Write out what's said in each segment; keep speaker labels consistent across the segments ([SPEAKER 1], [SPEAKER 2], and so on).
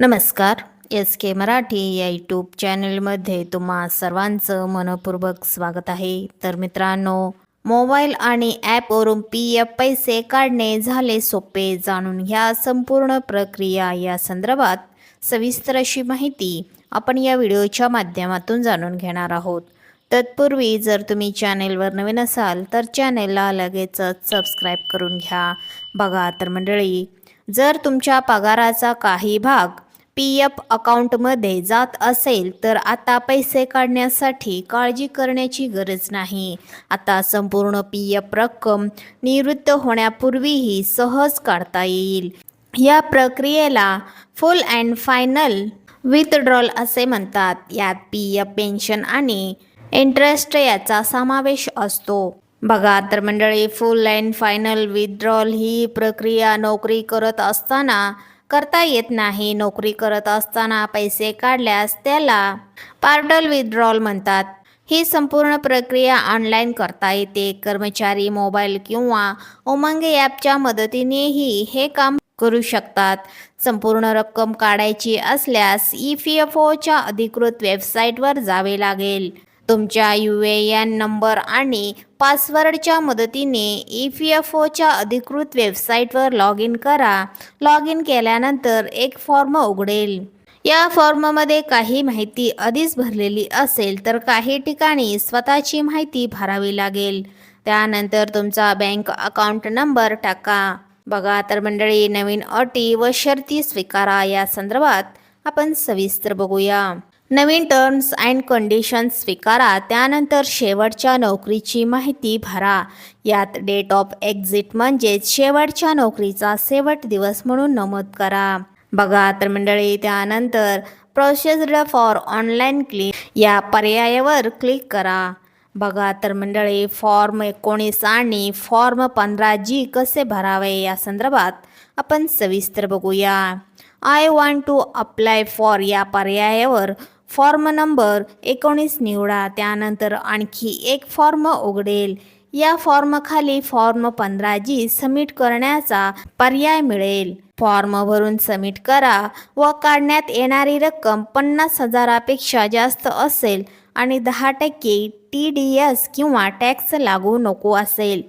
[SPEAKER 1] नमस्कार. एस के मराठी या यूट्यूब चॅनलमध्ये तुम्हा सर्वांचं मनपूर्वक स्वागत आहे. तर मित्रांनो मोबाईल आणि ॲपवरून पी एफ पैसे काढणे झाले सोपे जाणून घ्या संपूर्ण प्रक्रिया. या संदर्भात सविस्तर अशी माहिती आपण या व्हिडिओच्या माध्यमातून जाणून घेणार आहोत. तत्पूर्वी जर तुम्ही चॅनेलवर नवीन असाल तर चॅनेलला लगेचच सबस्क्राईब करून घ्या. बघा तर मंडळी जर तुमच्या पगाराचा काही भाग पी एफ अकाउंटमध्ये जात असेल तर आता पैसे काढण्यासाठी काळजी करण्याची गरज नाही. आता संपूर्ण पी एफ रक्कम निवृत्त होण्यापूर्वीही सहज काढता येईल. या प्रक्रियेला फुल अँड फायनल विथड्रॉल असे म्हणतात. यात पी एफ पेन्शन आणि इंटरेस्ट याचा समावेश असतो. बघा तर मंडळी फुल अँड फायनल विथड्रॉल ही प्रक्रिया नोकरी करत असताना करता येत नाही. नोकरी करत असताना पैसे काढल्यास त्याला पार्डल विथड्रॉल म्हणतात. ही संपूर्ण प्रक्रिया ऑनलाईन करता येते. कर्मचारी मोबाईल किंवा उमंग ॲपच्या मदतीनेही हे काम करू शकतात. संपूर्ण रक्कम काढायची असल्यास ई पी एफ ओच्या अधिकृत वेबसाईटवर जावे लागेल. तुमच्या यू ए एन नंबर आणि पासवर्डच्या मदतीने ई पी एफ ओच्या अधिकृत वेबसाईटवर लॉग इन करा. लॉग इन केल्यानंतर एक फॉर्म उघडेल. या फॉर्ममध्ये काही माहिती आधीच भरलेली असेल तर काही ठिकाणी स्वतःची माहिती भरावी लागेल. त्यानंतर तुमचा बँक अकाउंट नंबर टाका. बघा तर मंडळी नवीन अटी व शर्ती स्वीकारा. या संदर्भात आपण सविस्तर बघूया. नवीन टर्म्स अँड कंडिशन्स स्वीकारा त्यानंतर शेवटच्या नोकरीची माहिती भरा. यात डेट ऑफ एक्झिट म्हणजेच शेवटच्या नोकरीचा शेवट दिवस म्हणून नमूद करा. बघा तर मंडळी त्यानंतर प्रोसेस्ड फॉर ऑनलाईन क्लिक या पर्यायावर क्लिक करा. बघा तर मंडळी फॉर्म एकोणीस आणि फॉर्म पंधरा जी कसे भरावे या संदर्भात आपण सविस्तर बघूया. I want to apply for या पर्यायावर फॉर्म नंबर एकोणीस निवडा त्यानंतर आणखी एक फॉर्म उघडेल. या फॉर्मखाली फॉर्म पंधरा जी सबमिट करण्याचा पर्याय मिळेल. फॉर्म भरून सबमिट करा व काढण्यात येणारी रक्कम पन्नास हजारापेक्षा जास्त असेल आणि दहा टक्के टी डी एस किंवा टॅक्स लागू नको असेल.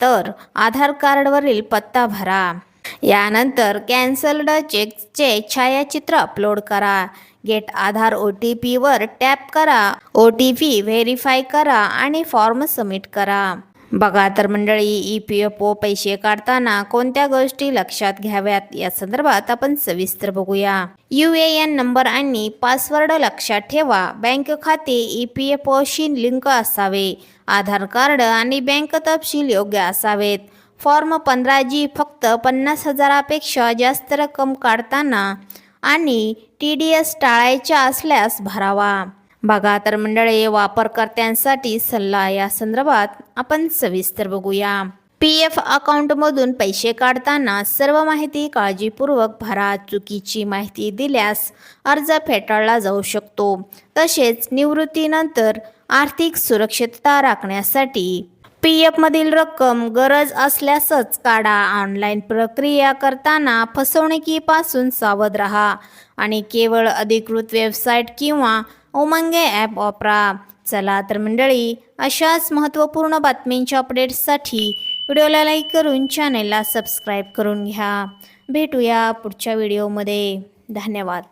[SPEAKER 1] तर आधार कार्डवरील पत्ता भरा. यानंतर कॅन्सल्ड चेकचे छायाचित्र अपलोड करा. गेट आधार ओ टी पीवर टॅप करा. ओ टी पी व्हेरीफाय करा आणि फॉर्म सबमिट करा. बघा तर मंडळी ई पी एफ ओ पैसे काढताना कोणत्या गोष्टी लक्षात घ्याव्यात? या संदर्भात आपण सविस्तर बघूया. यू ए एन नंबर आणि पासवर्ड लक्षात ठेवा. बँक खाते ई पी एफ ओशी लिंक असावे. आधार कार्ड आणि बँक तपशील योग्य असावेत. फॉर्म पंधरा जी फक्त पन्नास हजारापेक्षा जास्त रक्कम काढताना आणि टी डी एस टाळायच्या असल्यास भरावा. बघा तर मंडळी वापरकर्त्यांसाठी सल्ला या संदर्भात आपण सविस्तर बघूया. पी एफ अकाउंटमधून पैसे काढताना सर्व माहिती काळजीपूर्वक भरा. चुकीची माहिती दिल्यास अर्ज फेटाळला जाऊ शकतो. तसेच निवृत्तीनंतर आर्थिक सुरक्षितता राखण्यासाठी पी एफमधील रक्कम गरज असल्यासच काढा. ऑनलाईन प्रक्रिया करताना फसवणुकीपासून सावध राहा आणि केवळ अधिकृत वेबसाईट किंवा उमंगे ॲप वापरा. चला तर मंडळी अशाच महत्त्वपूर्ण बातमींच्या अपडेट्ससाठी व्हिडिओला लाईक करून चॅनेलला सबस्क्राईब करून घ्या. भेटूया पुढच्या व्हिडिओमध्ये धन्यवाद.